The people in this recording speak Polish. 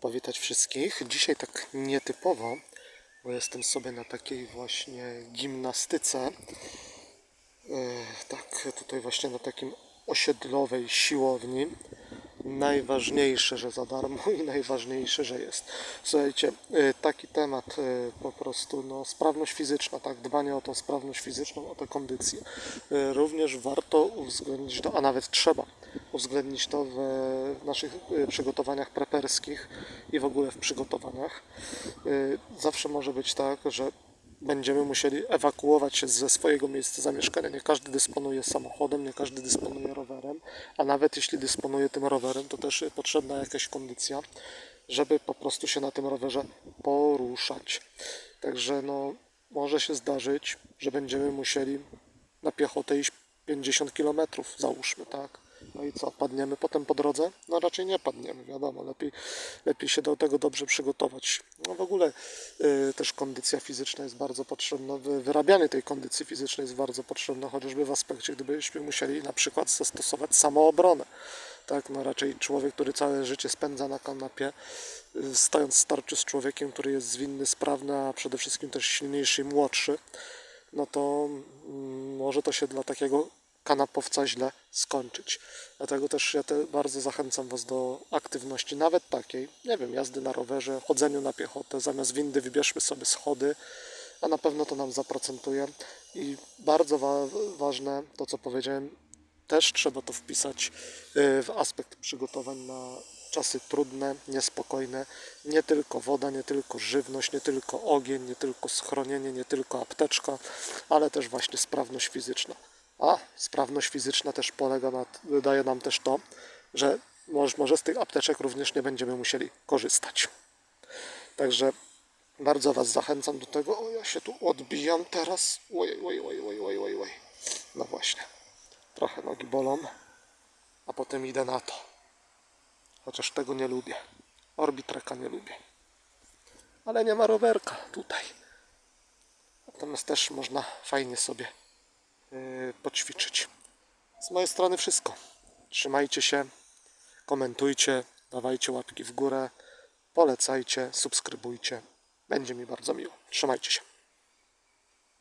powitać wszystkich. Dzisiaj tak nietypowo, bo jestem sobie na takiej właśnie gimnastyce. E, Tak, tutaj właśnie na takim osiedlowej siłowni. Najważniejsze, że za darmo i najważniejsze, że jest. Słuchajcie, e, taki temat e, po prostu, no, sprawność fizyczna, tak, dbanie o tą sprawność fizyczną, o tę kondycję. E, Również warto uwzględnić to, a nawet trzeba uwzględnić to w naszych przygotowaniach preperskich i w ogóle w przygotowaniach. Zawsze może być tak, że będziemy musieli ewakuować się ze swojego miejsca zamieszkania. Nie każdy dysponuje samochodem, nie każdy dysponuje rowerem, a nawet jeśli dysponuje tym rowerem, to też potrzebna jakaś kondycja, żeby po prostu się na tym rowerze poruszać. Także no, może się zdarzyć, że będziemy musieli na piechotę iść 50 km, załóżmy, tak? No i co, padniemy potem po drodze? No raczej nie padniemy, wiadomo, lepiej, lepiej się do tego dobrze przygotować. No w ogóle y, też kondycja fizyczna jest bardzo potrzebna, wy- wyrabianie tej kondycji fizycznej jest bardzo potrzebne, chociażby w aspekcie, gdybyśmy musieli na przykład zastosować samoobronę. Tak, no raczej człowiek, który całe życie spędza na kanapie, y, stojąc w starciu z człowiekiem, który jest zwinny, sprawny, a przede wszystkim też silniejszy i młodszy, no to mm, może to się dla takiego kanapowca źle skończyć. Dlatego też ja te bardzo zachęcam Was do aktywności, nawet takiej, nie wiem, jazdy na rowerze, chodzeniu na piechotę, zamiast windy wybierzmy sobie schody, a na pewno to nam zaprocentuje. I bardzo wa- ważne, to co powiedziałem, też trzeba to wpisać y, w aspekt przygotowań na czasy trudne, niespokojne. Nie tylko woda, nie tylko żywność, nie tylko ogień, nie tylko schronienie, nie tylko apteczka, ale też właśnie sprawność fizyczna. A sprawność fizyczna też polega na, daje nam też to, że może, z tych apteczek również nie będziemy musieli korzystać. Także bardzo Was zachęcam do tego. O, ja się tu odbijam teraz. Oj, oj, oj, oj, oj, oj, oj. No właśnie. Trochę nogi bolą, a potem idę na to. Chociaż tego nie lubię. Orbitreka nie lubię. Ale nie ma rowerka tutaj. Natomiast też można fajnie sobie poćwiczyć. Z mojej strony wszystko. Trzymajcie się, komentujcie, dawajcie łapki w górę, polecajcie, subskrybujcie. Będzie mi bardzo miło. Trzymajcie się.